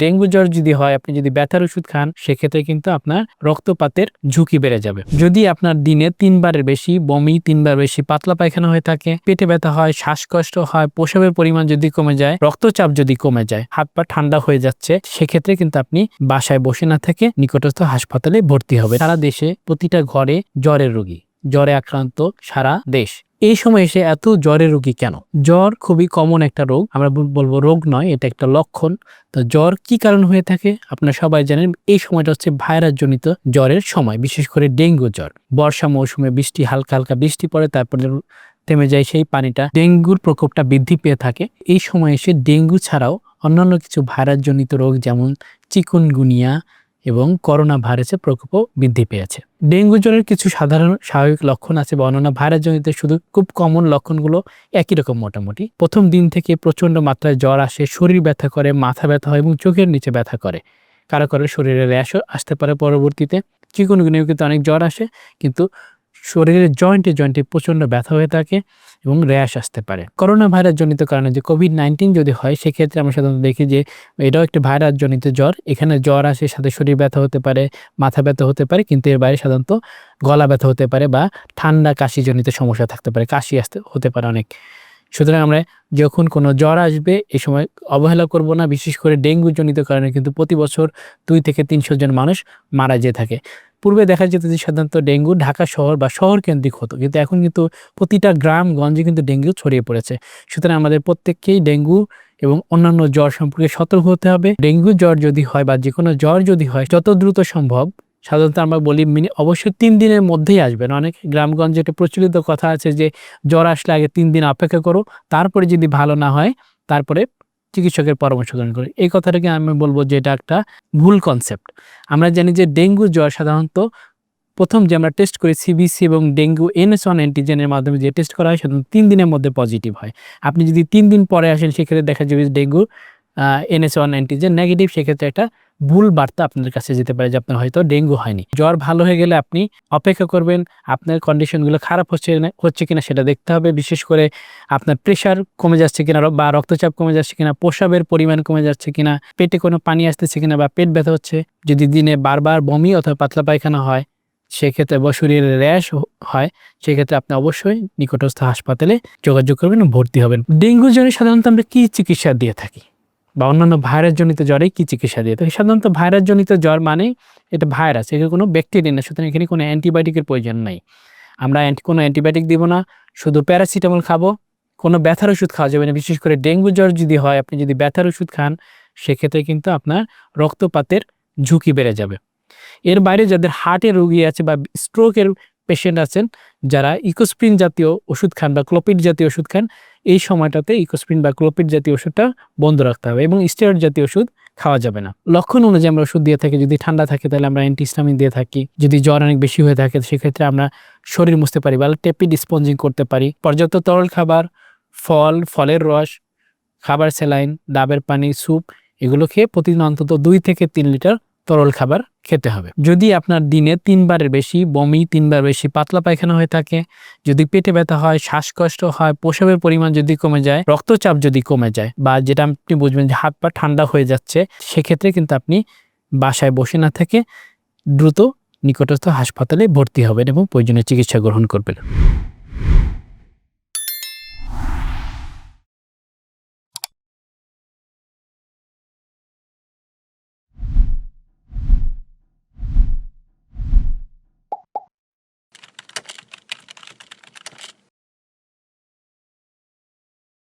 Dengue জ্বর যদি হয়, আপনি যদি ব্যথার ওষুধ খান, সেক্ষেত্রে কিন্তু আপনার রক্তপাতের ঝুঁকি বেড়ে যাবে। যদি আপনার দিনে তিনবারের বেশি বমি, তিনবার বেশি পাতলা পায়খানা হয়ে থাকে, পেটে ব্যথা হয়, শ্বাসকষ্ট হয়, প্রসাবের পরিমাণ যদি কমে যায়, রক্তচাপ যদি কমে যায়, হাত পা ঠান্ডা হয়ে যাচ্ছে, সেক্ষেত্রে কিন্তু আপনি বাসায় বসে না থেকে নিকটস্থ হাসপাতালে ভর্তি হবে সারা দেশে প্রতিটা ঘরে জ্বরের রোগী। জ্বরে আক্রান্ত সারা দেশ। এই সময় এসে এত জ্বরের রোগী কেন? জ্বর খুবই কমন একটা রোগ। আমরা বলব রোগ নয়, এটা একটা লক্ষণ। তো জ্বর কি কারণ হয়ে থাকে? আপনারা সবাই জানেন, এই সময়টা হচ্ছে ভাইরাস জনিত জ্বরের সময়, বিশেষ করে ডেঙ্গু জ্বর। বর্ষা মৌসুমে বৃষ্টি, হালকা হালকা বৃষ্টি পড়ে, তারপরে থেমে যায় সেই পানিটা। ডেঙ্গুর প্রকোপটা বৃদ্ধি পেয়ে থাকে। এই সময় এসে ডেঙ্গু ছাড়াও অন্যান্য কিছু ভাইরাস জনিত রোগ, যেমন চিকুনগুনিয়া এবং করোনা ভাইরাসের প্রকোপও বৃদ্ধি পেয়েছে। ডেঙ্গু জ্বরের কিছু সাধারণ স্বাভাবিক লক্ষণ আছে, বর্ণনা ভাইরাস জনিত শুধু খুব কমন লক্ষণগুলো একই রকম মোটামুটি। প্রথম দিন থেকে প্রচণ্ড মাত্রায় জ্বর আসে, শরীর ব্যথা করে, মাথা ব্যথা হয় এবং চোখের নিচে ব্যথা করে। কারও কারও শরীরের র্যাশও আসতে পারে পরবর্তীতে। চিকুনগুনিও কিন্তু অনেক জ্বর আসে, কিন্তু শরীরের জয়েন্টে জয়েন্টে প্রচণ্ড ব্যথা হয়ে থাকে এবং র্যাশ আসতে পারে। করোনা ভাইরাস জনিত কারণে যে কোভিড নাইন্টিন যদি হয়, সেক্ষেত্রে আমরা সাধারণত দেখি যে এটাও একটি ভাইরাস জনিত জ্বর। এখানে জ্বর আসে, সাথে শরীর ব্যথা হতে পারে, মাথা ব্যথা হতে পারে, কিন্তু এর বাইরে সাধারণত গলা ব্যথা হতে পারে বা ঠান্ডা কাশি জনিত সমস্যা থাকতে পারে। কাশি আসতে, হতে পারে অনেক। সুতরাং আমরা যখন কোনো জ্বর আসবে এই সময় অবহেলা করব না। বিশেষ করে ডেঙ্গু জনিত কারণে কিন্তু প্রতি বছর দুই থেকে তিনশো জন মানুষ মারা যেয়ে থাকে। পূর্বে দেখা যেত যে সাধারণত ডেঙ্গু ঢাকা শহর বা শহর কেন্দ্রিক হতো। কিন্তু এখন কিন্তু প্রতিটা গ্রাম, গঞ্জে কিন্তু ডেঙ্গু ছড়িয়ে পড়েছে। সুতরাং আমাদের প্রত্যেককেই ডেঙ্গু এবং অন্যান্য জ্বর সম্পর্কে সতর্ক হতে হবে। ডেঙ্গু জ্বর যদি হয় বা যে কোনো জ্বর যদি হয়, যত দ্রুত সম্ভব সাধারণত আমরা বলি মিনি অবশ্যই তিন দিনের মধ্যেই আসবেন। অনেক গ্রামগঞ্জে একটা প্রচলিত কথা আছে যে, জ্বর আসলে আগে তিন দিন অপেক্ষা করো তারপরে যদি ভালো না হয়, তারপরে চিকিৎসকের পরামর্শ গ্রহণ করি এই কথাটাকে আমি বলব যে, এটা একটা ভুল কনসেপ্ট আমরা জানি যে, ডেঙ্গু জ্বর সাধারণত প্রথম যে আমরা টেস্ট করি সিবিসি এবং ডেঙ্গু এনএস ওয়ান অ্যান্টিজেনের মাধ্যমে যে টেস্ট করা হয় সাধারণত তিন দিনের মধ্যে পজিটিভ হয়। আপনি যদি তিন দিন পরে আসেন, সেক্ষেত্রে দেখা যাবে dengue N S one antigen negative সেক্ষেত্রে একটা ভুল বার্তা আপনার কাছে যেতে পারে যে আপনার হয়তো ডেঙ্গু হয়নি। জ্বর ভালো হয়ে গেলে আপনি অপেক্ষা করবেন, আপনার কন্ডিশনগুলো খারাপ হচ্ছে হচ্ছে কিনা সেটা দেখতে হবে। বিশেষ করে আপনার প্রেশার কমে যাচ্ছে কিনা, বা রক্তচাপ কমে যাচ্ছে কিনা প্রসাবের পরিমাণ কমে যাচ্ছে কিনা, পেটে কোনো পানি আসতেছে কিনা, বা পেট ব্যথা হচ্ছে, যদি দিনে বারবার বমি অথবা পাতলা পায়খানা হয়, সেক্ষেত্রে বা শরীরে র্যাশ হয়, সেক্ষেত্রে আপনি অবশ্যই নিকটস্থ হাসপাতালে যোগাযোগ করবেন ভর্তি হবেন। ডেঙ্গু জ্বরে সাধারণত আমরা কি চিকিৎসা দিয়ে থাকি? বা অন্যান্য ভাইরাস জনিত জ্বরে কি চিকিৎসা দিয়ে? থাকি সাধারণত ভাইরাস জনিত জ্বর মানে এটা ভাইরাস, এখানে কোনো ব্যাকটেরিয়া না সুতরাং এখানে কোনো অ্যান্টিবায়োটিকের প্রয়োজন নাই। আমরা কোনো অ্যান্টিবায়োটিক দিব না, শুধু প্যারাসিটামল খাব, কোনো ব্যথার ওষুধ খাওয়া যাবে না। বিশেষ করে ডেঙ্গু জ্বর যদি হয়, আপনি যদি ব্যথার ওষুধ খান, সেক্ষেত্রে কিন্তু আপনার রক্তপাতের ঝুঁকি বেড়ে যাবে। এর বাইরে যাদের হার্টের রুগী আছে বা স্ট্রোকের পেশেন্ট আছেন, যারা ইকোস্প্রিন জাতীয় ওষুধ খান বা ক্লোপিড জাতীয় ওষুধ খান, এই সময়টাতে ইকোস্প্রিন বা ক্লোপিড জাতীয় ওষুধটা বন্ধ রাখতে হবে এবং স্টেরয়েড জাতীয় ওষুধ খাওয়া যাবে না। লক্ষণ অনুযায়ী আমরা ওষুধ দিয়ে থাকি, যদি ঠান্ডা থাকে তাহলে আমরা অ্যান্টিস্টামিন দিয়ে থাকি, যদি জ্বর অনেক বেশি হয়ে থাকে সেক্ষেত্রে আমরা শরীর মুছতে পারি বা টেপিড স্পঞ্জিং করতে পারি। পর্যাপ্ত তরল খাবার, ফল, ফলের রস, খাবার স্যালাইন, ডাবের পানি, স্যুপ, এগুলো খেয়ে প্রতিদিন অন্তত দুই থেকে তিন লিটার তরল খাবার খেতে হবে। যদি আপনার দিনে তিনবারের বেশি বমি, তিনবার বেশি পাতলা পায়খানা হয়ে থাকে, যদি পেটে ব্যথা হয়, শ্বাসকষ্ট হয়, প্রসবের পরিমাণ যদি কমে যায়, রক্তচাপ যদি কমে যায় বা যেটা আপনি বুঝবেন যে হাত পা ঠান্ডা হয়ে যাচ্ছে, সেক্ষেত্রে কিন্তু আপনি বাসায় বসে না থেকে দ্রুত নিকটস্থ হাসপাতালে ভর্তি হবেন এবং প্রয়োজনীয় চিকিৎসা গ্রহণ করবেন।